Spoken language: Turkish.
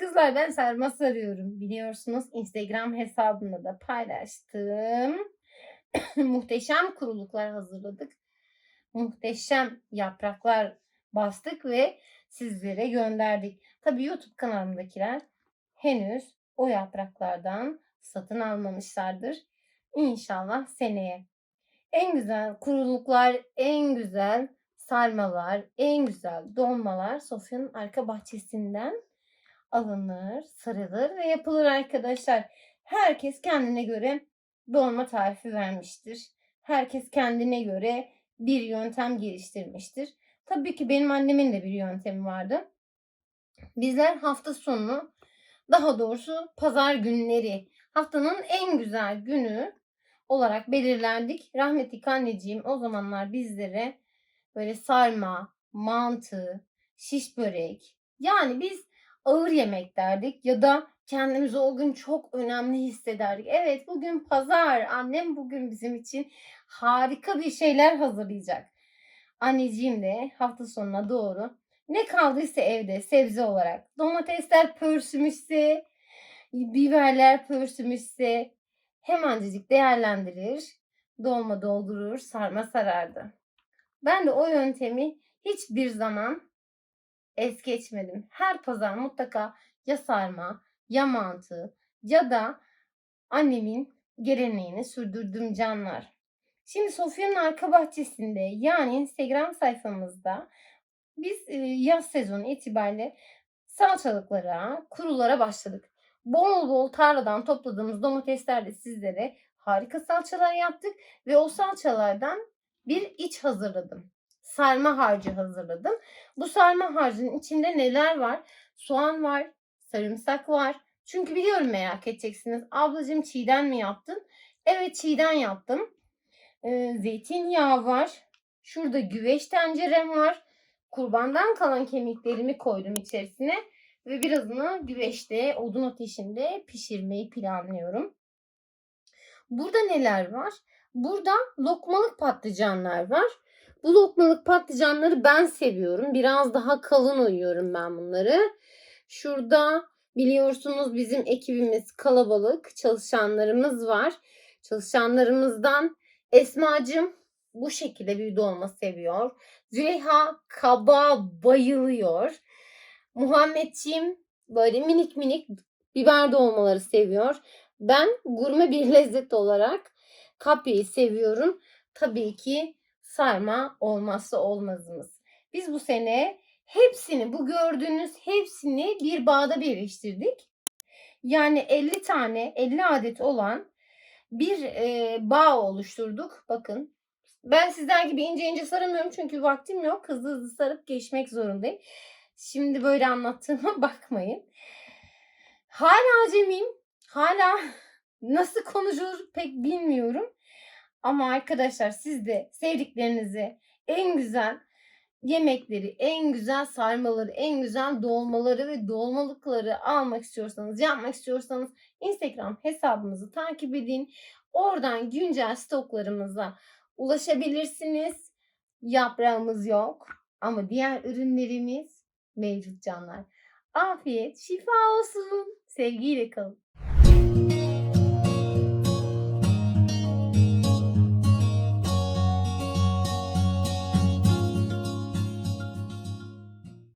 Kızlar ben sarma sarıyorum. Biliyorsunuz Instagram hesabımda da paylaştım. Muhteşem kuruluklar hazırladık. Muhteşem yapraklar bastık ve sizlere gönderdik. Tabii YouTube kanalımdakiler henüz o yapraklardan satın almamışlardır. İnşallah seneye. En güzel kuruluklar, en güzel sarmalar, en güzel dolmalar Sofya'nın arka bahçesinden alınır, sarılır ve yapılır arkadaşlar. Herkes kendine göre dolma tarifi vermiştir. Herkes kendine göre bir yöntem geliştirmiştir. Tabii ki benim annemin de bir yöntemi vardı. Bizler hafta sonu daha doğrusu pazar günleri haftanın en güzel günü olarak belirlendik. Rahmetli anneciğim o zamanlar bizlere böyle sarma, mantı, şiş börek yani biz ağır yemek derdik ya da kendimizi o gün çok önemli hissederdik. Evet bugün pazar. Annem bugün bizim için harika bir şeyler hazırlayacak. Anneciğim de hafta sonuna doğru ne kaldıysa evde sebze olarak domatesler pörsümüşse, biberler pörsümüşse hemencecik değerlendirir, dolma doldurur, sarma sarardı. Ben de o yöntemi hiçbir zaman es geçmedim. Her pazar mutlaka ya sarma ya mantı ya da annemin geleneğini sürdürdüm canlar. Şimdi Sofya'nın arka bahçesinde yani Instagram sayfamızda biz e, yaz sezonu itibariyle salçalıklara, kurulara başladık. Bol bol tarladan topladığımız domateslerle sizlere harika salçalar yaptık ve o salçalardan bir iç hazırladım. Sarma harcı hazırladım. Bu sarma harcının içinde neler var? Soğan var, sarımsak var. Çünkü biliyorum merak edeceksiniz. Ablacığım çiğden mi yaptın? Evet çiğden yaptım. Ee, zeytinyağı var. Şurada güveç tencerem var. Kurbandan kalan kemiklerimi koydum içerisine. Ve birazını güveçte, odun ateşinde pişirmeyi planlıyorum. Burada neler var? Burada lokmalık patlıcanlar var. Bu lokmalık patlıcanları ben seviyorum. Biraz daha kalın uyuyorum ben bunları. Şurada biliyorsunuz bizim ekibimiz kalabalık. Çalışanlarımız var. Çalışanlarımızdan Esma'cığım bu şekilde bir dolma seviyor. Züleyha kaba bayılıyor. Muhammedciğim böyle minik minik biber dolmaları seviyor. Ben gurme bir lezzet olarak kapyayı seviyorum. Tabii ki sarma olmazsa olmazımız. Biz bu sene hepsini bu gördüğünüz hepsini bir bağda birleştirdik. Yani 50 tane 50 adet olan bir e, bağ oluşturduk. Bakın ben sizler gibi ince ince saramıyorum çünkü vaktim yok. Hızlı hızlı sarıp geçmek zorundayım. Şimdi böyle anlattığıma bakmayın. Hala acemiyim. Hala nasıl konuşulur pek bilmiyorum. Ama arkadaşlar siz de sevdiklerinizi en güzel yemekleri, en güzel sarmaları, en güzel dolmaları ve dolmalıkları almak istiyorsanız, yapmak istiyorsanız Instagram hesabımızı takip edin. Oradan güncel stoklarımıza ulaşabilirsiniz. Yaprağımız yok ama diğer ürünlerimiz mevcut canlar. Afiyet, şifa olsun. Sevgiyle kalın.